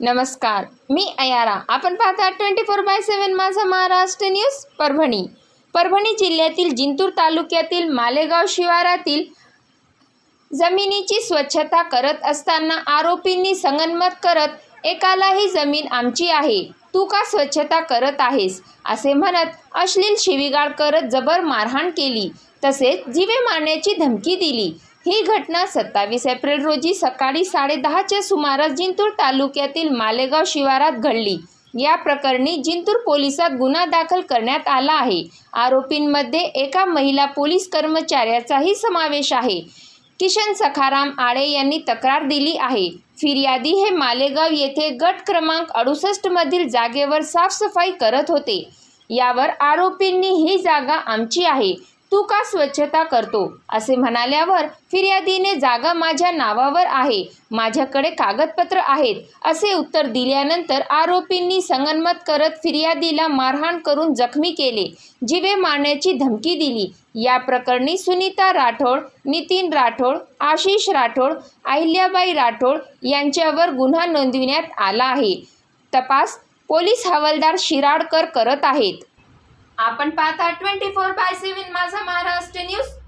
नमस्कार मी अयारा. आपण पाहता ट्वेंटी फोर बाय सेवन माझा महाराष्ट्र न्यूज परभणी. परभणी जिल्ह्यातील जिंतूर तालुक्यातील मालेगाव शिवारातील जमिनीची स्वच्छता करत असताना आरोपींनी संगनमत करत एकाला ही जमीन आमची आहे. तू का स्वच्छता करत आहेस? असे म्हणत अश्लील शिवीगाळ करत जबर मारहाण केली. तसेच जीवे मारण्याची धमकी दिली. ही घटना सत्तावीस एप्रिल रोजी सकाळी साडेदहाच्या सुमारास जिंतूर तालुक्यातील मालेगाव शिवारात घडली. या प्रकरणी जिंतूर पोलिसात गुन्हा दाखल करण्यात आला आहे. आरोपींमध्ये एका महिला पोलीस कर्मचाऱ्याचाही समावेश आहे. किशन सखाराम आळे यांनी तक्रार दिली आहे. फिर्यादी हे मालेगाव येथे गट क्रमांक अडुसष्टमधील जागेवर साफसफाई करत होते. यावर आरोपींनी ही जागा आमची आहे. तू का स्वच्छता करतो? असे म्हणाल्यावर फिर्यादीने जागा माझ्या नावावर आहे. माझ्याकडे कागदपत्र आहेत. असे उत्तर दिल्यानंतर आरोपींनी संगनमत करत फिर्यादीला मारहाण करून जखमी केले. जिवे मारण्याची धमकी दिली. या प्रकरणी सुनीता राठोड नितीन राठोड आशिष राठोड अहिल्याबाई राठोड यांच्यावर गुन्हा नोंदविण्यात आला आहे. तपास पोलीस हवालदार शिराडकर करत आहेत. आपण पाहता twenty four by seven